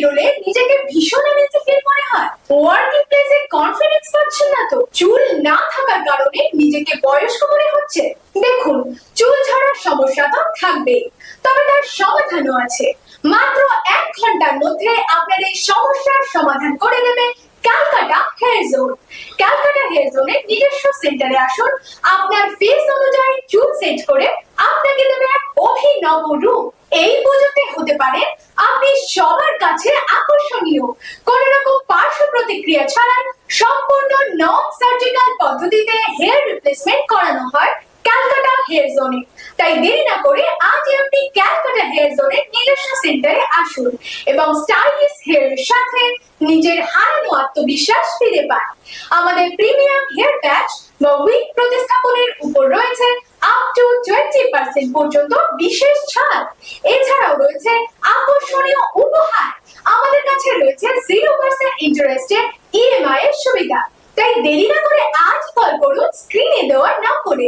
বেরোলে নিজেকে ভীষণ এনার্জি ফিল মনে হয়। ওয়ার্কিং প্লেসে কনফিডেন্স পাচ্ছেন না তো। চুল না থাকার কারণে নিজেকে বয়স্ক মনে হচ্ছে। দেখুন, চুল ঝরার সমস্যা তো থাকবে তবে তার সমাধানও আছে। মাত্র এক ঘণ্টার মধ্যে আপনার এই সমস্যার সমাধান করে দেবে Calcutta hair zone. Calcutta hair জোনের নিজস্ব সেন্টারে আসুন। আপনার ফেস অনুযায়ী চুল সেট করে আপনাকে দেবে এক অভিনব রূপ এই পুজোতে হতে পারে আপনি সবার কাছে আকর্ষণীয়। কোন রকম পার্শ্ব প্রতিক্রিয়া ছাড়াই সম্পূর্ণ নন সার্জিক্যাল পদ্ধতিতে হেয়ার রিপ্লেসমেন্ট করানো হয় ক্যালকাটা হেয়ার জোনে তাই দেরি না করে আজই আপনি ক্যালকাটা হেয়ার জোনের নিজস্ব সেন্টারে আসুন এবং স্টাইলিশ হেয়ারের সাথে নিজের হারানো আত্মবিশ্বাস ফিরে পান। আমাদের প্রিমিয়াম হেয়ার প্যাচ বা উইক প্রতিস্থাপনের উপর রয়েছে আপ টু টোয়েন্টি পার্সেন্ট পর্যন্ত বিশেষ ছাড়। এছাড়াও রয়েছে কাছে রয়েছে জিরো পার্সেন্ট ইন্টারেস্টে ইএমআই এর সুবিধা। তাই দেরি না করে আজ কল করুন স্ক্রিনে দেওয়ার নম্বরে